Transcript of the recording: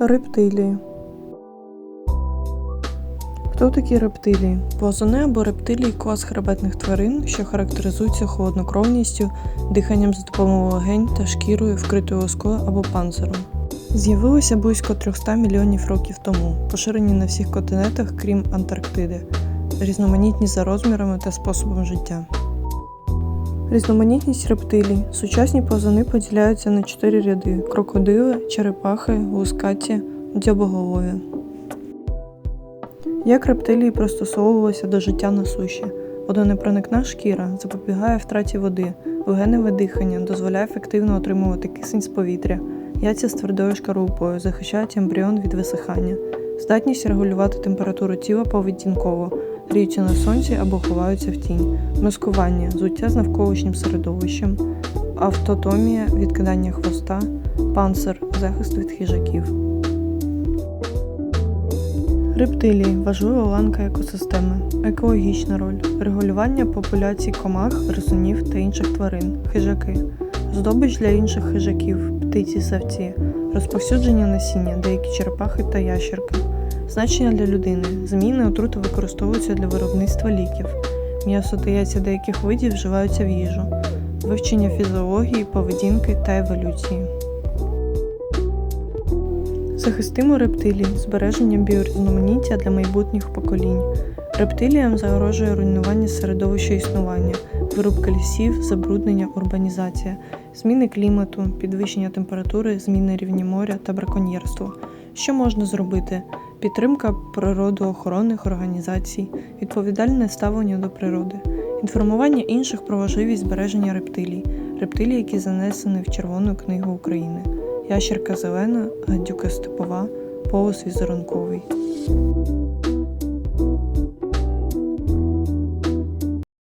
Рептилії. Хто такі рептилії? Плазуни або рептилії клас хребетних тварин, що характеризуються холоднокровністю, диханням за допомогою легень та шкірою, вкритою лоскою або панциром. З'явилися близько 300 мільйонів років тому, поширені на всіх континентах, крім Антарктиди, різноманітні за розмірами та способом життя. Різноманітність рептилій. Сучасні плазуни поділяються на чотири ряди: крокодили, черепахи, лускаті, дзьобоголові. Як рептилії пристосовувалися до життя на суші? Водонепроникна шкіра запобігає втраті води, легеневе дихання дозволяє ефективно отримувати кисень з повітря, яйця з твердою шкарупою захищають ембріон від висихання, здатність регулювати температуру тіла поведінково, гріються на сонці або ховаються в тінь, маскування, зуття з навколишнім середовищем, автотомія, відкидання хвоста, панцир, захист від хижаків. Рептилії. Важлива ланка екосистеми, екологічна роль, регулювання популяцій комах, гризунів та інших тварин, хижаки, здобич для інших хижаків, птиці савці, розповсюдження насіння, деякі черепахи та ящерки, значення для людини, зміни отрути використовуються для виробництва ліків, м'ясо та яйця деяких видів вживаються в їжу, вивчення фізіології, поведінки та еволюції. Захистимо рептилій. Збереженням біорізноманіття для майбутніх поколінь. Рептиліям загрожує руйнування середовища існування, вирубка лісів, забруднення, урбанізація, зміни клімату, підвищення температури, зміни рівня моря та браконьєрство. Що можна зробити? Підтримка природоохоронних організацій, відповідальне ставлення до природи, інформування інших про важливість збереження рептилій, рептилії, які занесені в Червону книгу України ящерка зелена, гадюка степова, полос візерунковий.